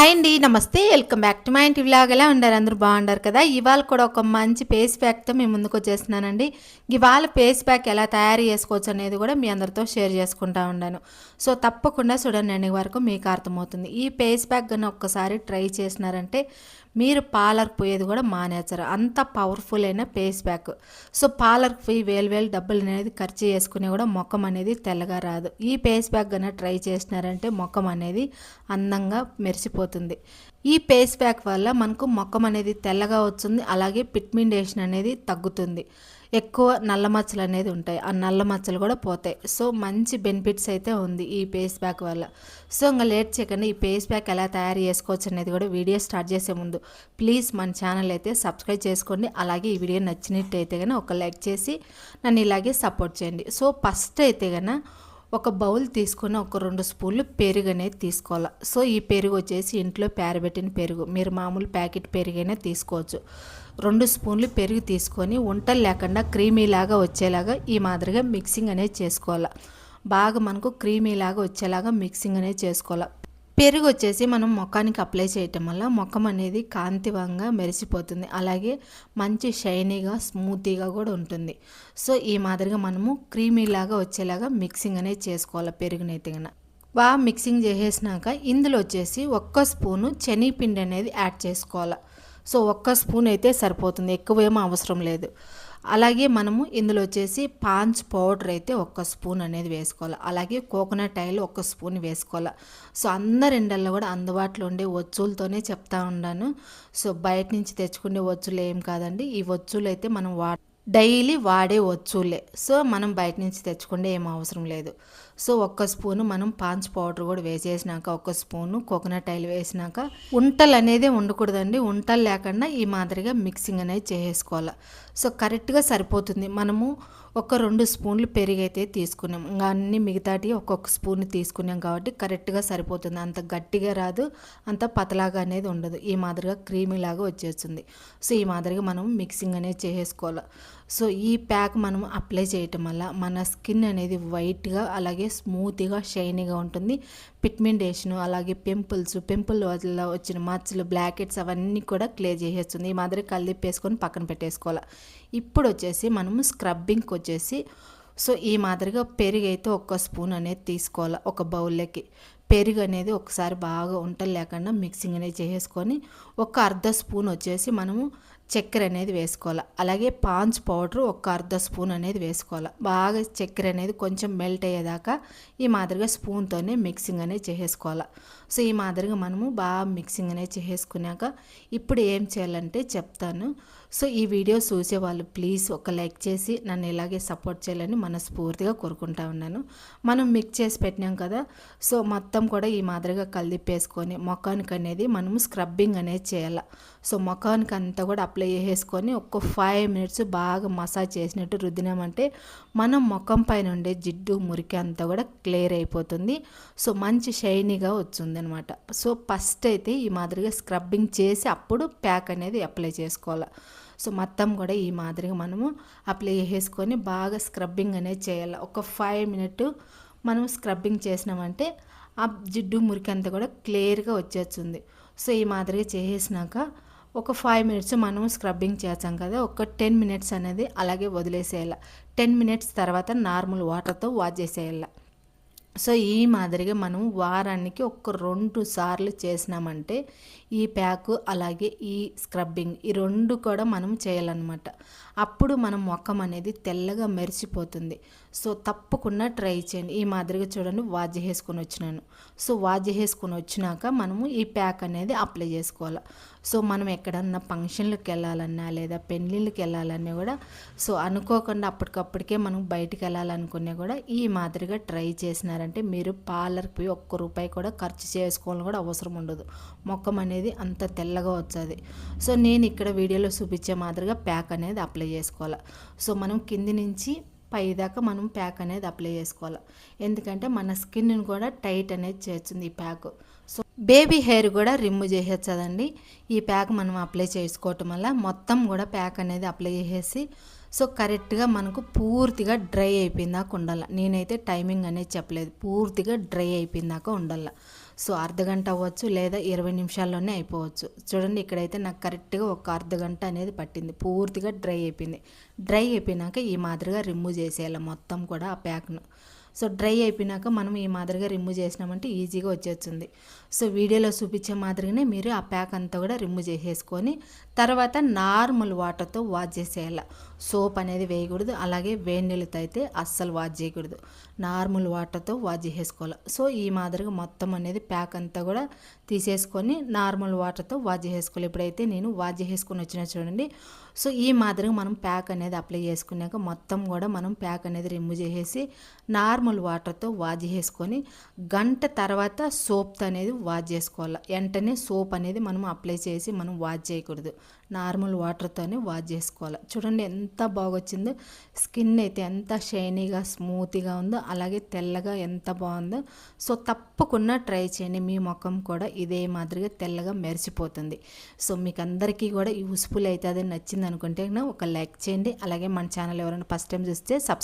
Hi అండి నమస్తే. Welcome back to my ఇంటి వ్లాగ్ ఎలా ఉండారు అందరూ బాగుండారు కదా? ఇవాళ కూడా ఒక మంచి పేస్ ప్యాక్తో మేము ముందుకు వచ్చేస్తున్నానండి. ఇవాళ పేస్ ప్యాక్ ఎలా తయారు చేసుకోవచ్చు అనేది కూడా మీ అందరితో షేర్ చేసుకుంటా ఉన్నాను సో తప్పకుండా చూడండి వరకు మీకు అర్థమవుతుంది. ఈ పేస్ ప్యాక్ కానీ ఒక్కసారి ట్రై చేసినారంటే మీరు పార్లర్కి పోయేది కూడా మానేస్తారు అంత పవర్ఫుల్ అయిన పేస్ ప్యాక్ సో పార్లర్కి పోయి వేలు వేలు డబ్బులు అనేది ఖర్చు చేసుకుని కూడా ముఖం అనేది తెల్లగా రాదు. ఈ ఫేస్ ప్యాక్ కన్నా ట్రై చేసినారంటే ముఖం అనేది అందంగా మెరిసిపోతుంది. ఈ పేస్ ప్యాక్ వల్ల మనకు మొక్కం అనేది తెల్లగా వస్తుంది అలాగే పిట్మిండేషన్ అనేది తగ్గుతుంది. ఎక్కువ నల్ల మచ్చలు అనేది ఉంటాయి ఆ నల్ల మచ్చలు కూడా పోతాయి. సో మంచి బెనిఫిట్స్ అయితే ఉంది ఈ పేస్ ప్యాక్ వల్ల. సో ఇంకా లేట్ చేయకండి ఈ పేస్ ప్యాక్ ఎలా తయారు చేసుకోవచ్చు అనేది కూడా వీడియో స్టార్ట్ చేసే ముందు. ప్లీజ్ మన ఛానల్ అయితే సబ్స్క్రైబ్ చేసుకోండి అలాగే ఈ వీడియో నచ్చినట్టు అయితే కానీ ఒక లైక్ చేసి నన్ను ఇలాగే సపోర్ట్ చేయండి. సో ఫస్ట్ అయితే కన్నా ఒక బౌల్ తీసుకొని ఒక రెండు స్పూన్లు పెరుగు అనేది తీసుకోవాలి. సో ఈ పెరుగు వచ్చేసి ఇంట్లో పేరబెట్టిన పెరుగు. మీరు మామూలు ప్యాకెట్ పెరుగైనా తీసుకోవచ్చు. రెండు స్పూన్లు పెరుగు తీసుకొని వంటలు లేకుండా క్రీమీ లాగా వచ్చేలాగా ఈ మాదిరిగా మిక్సింగ్ అనేది చేసుకోవాలి. బాగా మనకు క్రీమీ లాగా వచ్చేలాగా మిక్సింగ్ అనేది చేసుకోవాలి. పెరుగు వచ్చేసి మనం మొఖానికి అప్లై చేయటం వల్ల ముఖం అనేది కాంతివంగా మెరిసిపోతుంది. అలాగే మంచి షైనీగా స్మూతీగా కూడా ఉంటుంది. సో ఈ మాదిరిగా మనము క్రీమీలాగా వచ్చేలాగా మిక్సింగ్ అనేది చేసుకోవాలి పెరుగునైతే కనుక బాగా మిక్సింగ్ చేసేసినాక ఇందులో వచ్చేసి ఒక్క స్పూను శనగపిండి అనేది యాడ్ చేసుకోవాలి. సో ఒక్క స్పూన్ అయితే సరిపోతుంది. ఎక్కువ ఏమో అవసరం లేదు. అలాగే మనము ఇందులో వచ్చేసి పాంచ్ పౌడర్ అయితే ఒక్క స్పూన్ అనేది వేసుకోవాలి. అలాగే కోకోనట్ ఆయిల్ ఒక్క స్పూన్ వేసుకోవాలి. సో అందరి ఎండల్లో కూడా అందుబాటులో ఉండే వచ్చులతోనే చెప్తా ఉన్నాను. సో బయట నుంచి తెచ్చుకునే వచ్చులు ఏం కాదండి. ఈ వచ్చులు అయితే మనం వా డైలీ వాడే వచ్చులే సో మనం బయట నుంచి తెచ్చుకుంటే ఏం అవసరం లేదు. సో ఒక్క స్పూను మనం పాంచ్ పౌడర్ కూడా వేసేసినాక ఒక్క స్పూను కోకోనట్ ఆయిల్ వేసినాక ఉంటలు అనేది ఉండకూడదండి. ఉంటలు లేకుండా ఈ మాదిరిగా మిక్సింగ్ అనేది చేసుకోవాలి సో కరెక్ట్గా సరిపోతుంది. మనము ఒక రెండు స్పూన్లు పెరుగు అయితే తీసుకున్నాం. ఇంకా అన్ని మిగతాటి ఒక్కొక్క స్పూన్ తీసుకున్నాం కాబట్టి కరెక్ట్గా సరిపోతుంది. అంత గట్టిగా రాదు. అంత పతలాగా అనేది ఉండదు. ఈ మాదిరిగా క్రీమీలాగా వచ్చేస్తుంది. సో ఈ మాదిరిగా మనం మిక్సింగ్ అనేది చేసేసుకోవాలి. సో ఈ ప్యాక్ మనం అప్లై చేయటం వల్ల మన స్కిన్ అనేది వైట్గా అలాగే స్మూత్గా షైనీగా ఉంటుంది. పిట్మెంటేషను అలాగే పింపుల్స్ పింపుల్ వల్ల వచ్చిన మచ్చలు బ్లాకెట్స్ అవన్నీ కూడా క్లియర్ చేసేస్తుంది. ఈ మాదిరి కలిపి వేసుకొని పక్కన పెట్టేసుకోవాలి. ఇప్పుడు వచ్చేసి మనము స్క్రబ్బింగ్కి వచ్చేసి సో ఈ మాదిరిగా పెరుగు అయితే ఒక్క స్పూన్ అనేది తీసుకోవాలి ఒక బౌల్లోకి. పెరుగు అనేది ఒకసారి బాగా ఉంటలు లేకుండా మిక్సింగ్ అనేది చేసేసుకొని ఒక అర్ధ స్పూన్ వచ్చేసి మనము చక్కెర అనేది వేసుకోవాలి. అలాగే పాంచ్ పౌడర్ ఒక అర్ధ స్పూన్ అనేది వేసుకోవాలి. బాగా చక్కెర అనేది కొంచెం మెల్ట్ అయ్యేదాకా ఈ మాదిరిగా స్పూన్తోనే మిక్సింగ్ అనేది చేసేసుకోవాలి. సో ఈ మాదిరిగా మనము బాగా మిక్సింగ్ అనేది చేసేసుకున్నాక ఇప్పుడు ఏం చేయాలంటే చెప్తాను. సో ఈ వీడియో చూసే వాళ్ళు ప్లీజ్ ఒక లైక్ చేసి నన్ను ఇలాగే సపోర్ట్ చేయాలని మనస్ఫూర్తిగా కోరుకుంటా ఉన్నాను. మనం మిక్స్ చేసి పెట్టినాం కదా సో మొత్తం కూడా ఈ మాదిరిగా కలిపేసుకొని మొఖానికి అనేది మనము స్క్రబ్బింగ్ అనేది చేయాలి. సో మొఖానికి అంతా కూడా అప్లై చేసేసుకొని ఒక ఫైవ్ మినిట్స్ బాగా మసాజ్ చేసినట్టు రుద్దినామంటే మనం ముఖం పైన ఉండే జిడ్డు మురికి అంతా కూడా క్లియర్ అయిపోతుంది. సో మంచి షైనీగా వచ్చింది అనమాట సో ఫస్ట్ అయితే ఈ మాదిరిగా స్క్రబ్బింగ్ చేసి అప్పుడు ప్యాక్ అనేది అప్లై చేసుకోవాలి. సో మొత్తం కూడా ఈ మాదిరిగా మనము అప్లై చేసుకొని బాగా స్క్రబ్బింగ్ అనేది చేయాలి. ఒక ఫైవ్ మినిట్ మనం స్క్రబ్బింగ్ చేసినామంటే ఆ జిడ్డు మురికి అంతా కూడా క్లియర్గా వచ్చేస్తుంది. సో ఈ మాదిరిగా చేసేసినాక ఒక ఫైవ్ మినిట్స్ మనం స్క్రబ్బింగ్ చేస్తాం కదా ఒక టెన్ మినిట్స్ అనేది అలాగే వదిలేసేయాలి. టెన్ మినిట్స్ తర్వాత నార్మల్ వాటర్తో వాష్ చేసేయాలి. సో ఈ మాదిరిగా మనం వారానికి ఒక రెండు సార్లు చేసినామంటే ఈ ప్యాకు అలాగే ఈ స్క్రబ్బింగ్ ఈ రెండు కూడా మనం చేయాలన్నమాట. అప్పుడు మనం మొఖం అనేది తెల్లగా మెరిసిపోతుంది. సో తప్పకుండా ట్రై చేయండి. ఈ మాదిరిగా చూడండి వాజ్ వేసుకొని వచ్చినాను. సో వాజ్ వేసుకొని వచ్చినాక మనము ఈ ప్యాక్ అనేది అప్లై చేసుకోవాలి. సో మనం ఎక్కడన్నా ఫంక్షన్లకు వెళ్ళాలన్నా లేదా పెళ్ళిళ్ళకి వెళ్ళాలన్నా కూడా సో అనుకోకుండా అప్పటికప్పటికే మనం బయటికి వెళ్ళాలనుకున్నా కూడా ఈ మాదిరిగా ట్రై చేసినారంటే మీరు పార్లర్కి పోయి ఒక్క రూపాయి కూడా ఖర్చు చేసుకోవాలని కూడా అవసరం ఉండదు. మొక్కం అనేది అంత తెల్లగా వచ్చేది. సో నేను ఇక్కడ వీడియోలో చూపించే మాదిరిగా ప్యాక్ అనేది అప్లై చేసుకోవాలి. సో మనం కింది నుంచి పై దాకా మనం ప్యాక్ అనేది అప్లై చేసుకోవాలి. ఎందుకంటే మన స్కిన్ కూడా టైట్ అనేది చేస్తుంది ఈ ప్యాక్. సో బేబీ హెయిర్ కూడా రిమూవ్ చేసేచ్చదండి ఈ ప్యాక్ మనం అప్లై చేసుకోవటం వల్ల మొత్తం కూడా ప్యాక్ అనేది అప్లై చేసేసి సో కరెక్ట్గా మనకు పూర్తిగా డ్రై అయిపోయిందాక ఉండాలి. నేనైతే టైమింగ్ అనేది చెప్పలేదు. పూర్తిగా డ్రై అయిపోయిందాక ఉండాలి. సో అర్ధగంట అవ్వచ్చు లేదా ఇరవై నిమిషాల్లోనే అయిపోవచ్చు. చూడండి ఇక్కడైతే నాకు కరెక్ట్గా ఒక అర్ధగంట అనేది పట్టింది. పూర్తిగా డ్రై అయిపోయింది. డ్రై అయిపోయినాక ఈ మాదిరిగా రిమూవ్ చేసేయాలి మొత్తం కూడా ఆ ప్యాక్ను. సో డ్రై అయిపోయినాక మనం ఈ మాదిరిగా రిమూవ్ చేసినామంటే ఈజీగా వచ్చేస్తుంది. సో వీడియోలో చూపించే మాదిరిగానే మీరు ఆ ప్యాక్ అంతా కూడా రిమూవ్ చేసేసుకొని తర్వాత నార్మల్ వాటర్తో వాష్ చేసేయాలి. సోప్ అనేది వేయకూడదు అలాగే వేడి నీళ్ళతో అయితే అస్సలు వాష్ చేయకూడదు. నార్మల్ వాటర్తో వాజ్ చేసుకోవాలి సో ఈ మాదిరిగా మొత్తం అనేది ప్యాక్ అంతా కూడా తీసేసుకొని నార్మల్ వాటర్తో వాష్ చేసుకోవాలి ఇప్పుడైతే నేను వాజ్ చేసుకొని వచ్చిన చూడండి. సో ఈ మాదిరిగా మనం ప్యాక్ అనేది అప్లై చేసుకున్నాక మొత్తం కూడా మనం ప్యాక్ అనేది రిమూవ్ చేసేసి నార్మల్ వాటర్తో వాష్ చేసుకొని గంట తర్వాత సోప్తో అనేది వాష్ చేసుకోవాలి. వెంటనే సోప్ అనేది మనం అప్లై చేసి మనం వాష్ చేయకూడదు. నార్మల్ వాటర్తోనే వాష్ చేసుకోవాలి. చూడండి ఎంత బాగొచ్చిందో. స్కిన్ అయితే ఎంత షైనీగా స్మూత్గా ఉందో అలాగే తెల్లగా ఎంత బాగుందో. సో తప్పకుండా ట్రై చేయండి. మీ ముఖం కూడా ఇదే మాదిరిగా తెల్లగా మెరిసిపోతుంది. సో మీకు అందరికీ కూడా యూస్ఫుల్ అవుతుంది నచ్చింది అనుకుంటే ఒక లైక్ చేయండి. అలాగే మన ఛానల్ ఎవరైనా ఫస్ట్ టైం చూస్తే సబ్స్క్రైబ్